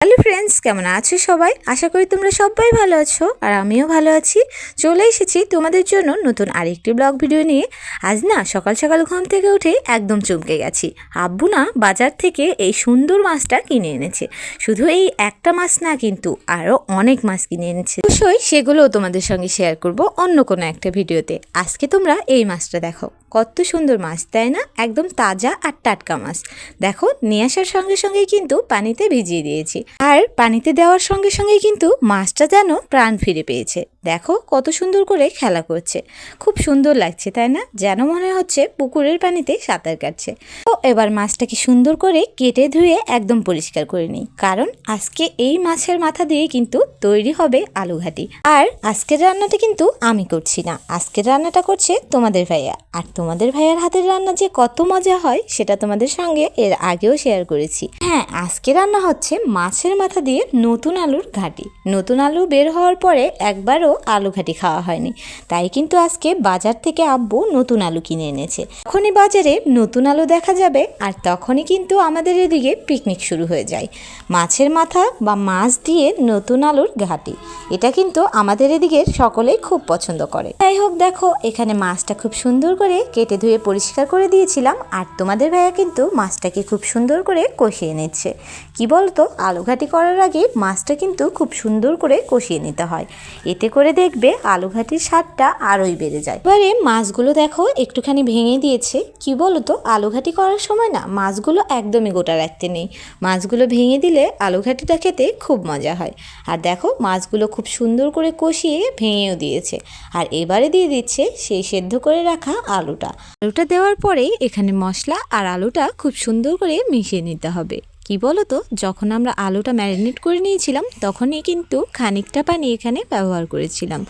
Hello friends, কেমন আছো সবাই? আশা করি তোমরা সবাই ভালো আছো, আর আমিও ভালো আছি। চলে এসেছি তোমাদের জন্য নতুন আরেকটি ব্লগ ভিডিও নিয়ে। আজ না, সকাল সকাল ঘুম থেকে উঠে একদম চমকে গেছি। আব্বু না, বাজার থেকে এই সুন্দর মাছটা কিনে এনেছে। শুধু এই একটা মাছ না কিন্তু আরও অনেক মাছ কিনে এনেছে। অবশ্যই সেগুলোও তোমাদের সঙ্গে শেয়ার করব অন্য কোনো একটা ভিডিওতে। আজকে তোমরা এই মাছটা দেখো। কত সুন্দর মাছ, তাই না? একদম তাজা আর টাটকা মাছ। দেখো, নিয়ে আসার সঙ্গে সঙ্গেই কিন্তু পানিতে ভিজিয়ে দিয়েছি। আর পানিতে দেওয়ার সঙ্গে সঙ্গেই কিন্তু মাছটা যেন প্রাণ ফিরে পেয়েছে। দেখো, কত সুন্দর করে খেলা করছে। খুব সুন্দর লাগছে, তাই না? যেন মনে হচ্ছে পুকুরের পানিতে সাঁতার কাটছে। তো এবার মাছটাকে সুন্দর করে কেটে ধুয়ে একদম পরিষ্কার করে নিই। কারণ আজকে এই মাছের মাথা দিয়ে কিন্তু তৈরি হবে আলু ঘাটি আর আজকের রান্নাটা কিন্তু আমি করছি না। আজকের রান্নাটা করছে তোমাদের ভাইয়া। আর তোমাদের ভাইয়ার হাতের রান্না যে কত মজা হয়, সেটা তোমাদের সঙ্গে এর আগেও শেয়ার করেছি। হ্যাঁ আজকে রান্না হচ্ছে মাছের মাথা দিয়ে নতুন আলুর ঘাটি। নতুন আলু বের হওয়ার পরে একবারও আলু ঘাটি খাওয়া হয়নি। তাই কিন্তু আজকে বাজার থেকে আব্বু নতুন আলু কিনে এনেছে। তখনই বাজারে নতুন আলু দেখা যাবে, আর তখনই কিন্তু আমাদের এদিকে পিকনিক শুরু হয়ে যায়। মাছের মাথা বা মাছ দিয়ে নতুন আলুর ঘাটি। এটা কিন্তু আমাদের এদিকে সকলেই খুব পছন্দ করে। যাই হোক, দেখো, এখানে মাছটা খুব সুন্দর করে কেটে ধুয়ে পরিষ্কার করে দিয়েছিলাম, আর তোমাদের ভাইয়া কিন্তু মাছটাকে খুব সুন্দর করে কষিয়ে নিচ্ছে। কি বলতো আলু ঘাটি করার আগে মাছটা কিন্তু খুব সুন্দর করে কষিয়ে নিতে হয়। এতে করে দেখবে আলু ঘাটির স্বাদটা আরোই বেড়ে যায়। এবারে মাছগুলো দেখো, একটুখানি ভেঙে দিয়েছে। কি বলতো আলু ঘাটি করার সময় না, মাছগুলো একদমই গোটা রাখতে নেই। মাছগুলো ভেঙে দিলে আলু ঘাটিটা খেতে খুব মজা হয়। আর দেখো, মাছগুলো খুব সুন্দর করে কষিয়ে ভেঙেও দিয়েছে। আর এবারে দিয়ে দিচ্ছে সেই সেদ্ধ করে রাখা আলুটা। আলুটা দেওয়ার পরেই এখানে মশলা আর আলুটা খুব সুন্দর করে মিশিয়ে নিতে হবে। কি বলো তো যখন আমরা আলুটা ম্যারিনেট করে নিয়েছিলাম, তখনই কিন্তু খানিকটা পানি এখানে ব্যবহার করেছিলাম।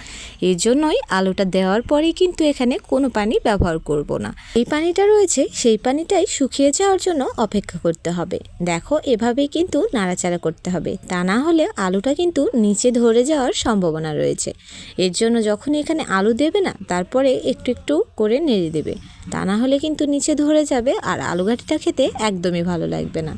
এর জন্যই আলুটা দেওয়ার পরেই কিন্তু এখানে কোনো পানি ব্যবহার করব না। এই পানিটা রয়েছে, সেই পানিটাই শুকিয়ে যাওয়ার জন্য অপেক্ষা করতে হবে। দেখো, এভাবেই কিন্তু নাড়াচাড়া করতে হবে। তা না হলে আলুটা কিন্তু নিচে ধরে যাওয়ার সম্ভাবনা রয়েছে। এর জন্য যখন এখানে আলু দেবে না, তারপরে একটু একটু করে নেড়ে দেবে। তা না হলে কিন্তু নিচে ধরে যাবে আর আলু খেতে একদমই ভালো লাগবে না।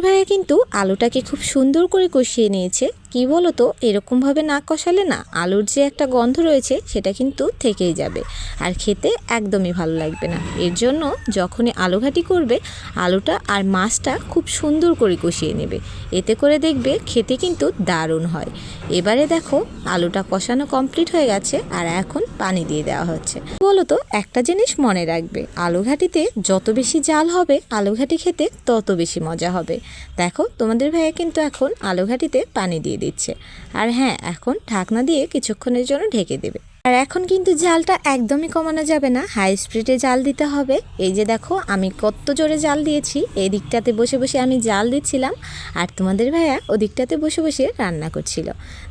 ভাইয়া কিন্তু আলুটাকে খুব সুন্দর করে কষিয়ে নিয়েছে। কি বলো তো এরকমভাবে না কষালে না আলুর যে একটা গন্ধ রয়েছে সেটা কিন্তু থেকেই যাবে। আর খেতে একদমই ভালো লাগবে না। এর জন্য যখনই আলু ঘাটি করবে, আলুটা আর মাছটা খুব সুন্দর করে কষিয়ে নেবে। এতে করে দেখবে খেতে কিন্তু দারুণ হয়। এবারে দেখো, আলুটা কষানো কমপ্লিট হয়ে গেছে আর এখন পানি দিয়ে দেওয়া হচ্ছে। বলো তো একটা জিনিস মনে রাখবে, আলু ঘাটিতে যত বেশি জাল হবে আলু ঘাটি খেতে তত বেশি মজা হবে। দেখো, তোমাদের ভাইয়া কিন্তু এখন আলু ঘাটিতে পানি দিয়ে দিচ্ছে। আর হ্যাঁ এখন ঢাকনা দিয়ে কিছুক্ষণের জন্য ঢেকে দেবে। আর এখন কিন্তু জালটা একদমই কমানো যাবে না। হাই স্পিডে জাল দিতে হবে। এই যে দেখো, আমি কত জোরে জাল দিয়েছি। এই দিকটাতে বসে বসে আমি জাল দিচ্ছিলাম। আর তোমাদের ভাইয়া ওদিকটাতে বসে বসে রান্না করছিল।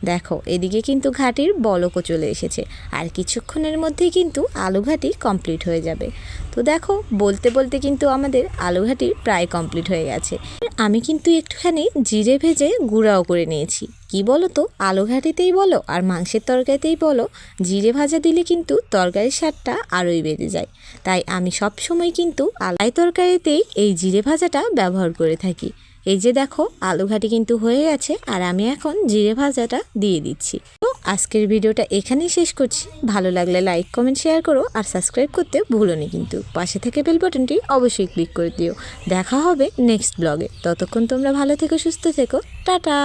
দেখো, এদিকে কিন্তু ঘাটির বলকও চলে এসেছে। আর কিছুক্ষণের মধ্যেই কিন্তু আলু ঘাটি কমপ্লিট হয়ে যাবে। তো দেখো, বলতে বলতে কিন্তু আমাদের আলু ঘাটি প্রায় কমপ্লিট হয়ে গেছে। আমি কিন্তু একটুখানি জিরে ভেজে গুঁড়াও করে নিয়েছি। কি বলো তো? আলু ঘাটিতেই বলো আর মাংসের তরকারিতেই বলো। জিরে ভাজা দিলে কিন্তু তরকারির স্বাদটা আরোই বেড়ে যায়। তাই আমি সব সময় কিন্তু আলাই তরকারিতেই এই জিরে ভাজাটা ব্যবহার করে থাকি। এই যে দেখো, আলু ঘাটি কিন্তু হয়ে গেছে আর আমি এখন জিরে ভাজাটা দিয়ে দিচ্ছি। তো আজকের ভিডিওটা এখানেই শেষ করছি। ভালো লাগলে লাইক, কমেন্ট, শেয়ার করো আর সাবস্ক্রাইব করতে ভুলোনি কিন্তু। পাশে থেকে বেল বাটনটি অবশ্যই ক্লিক করে দিও। দেখা হবে নেক্সট ব্লগে। ততক্ষণ তোমরা ভালো থেকো, সুস্থ থেকো। টাটা!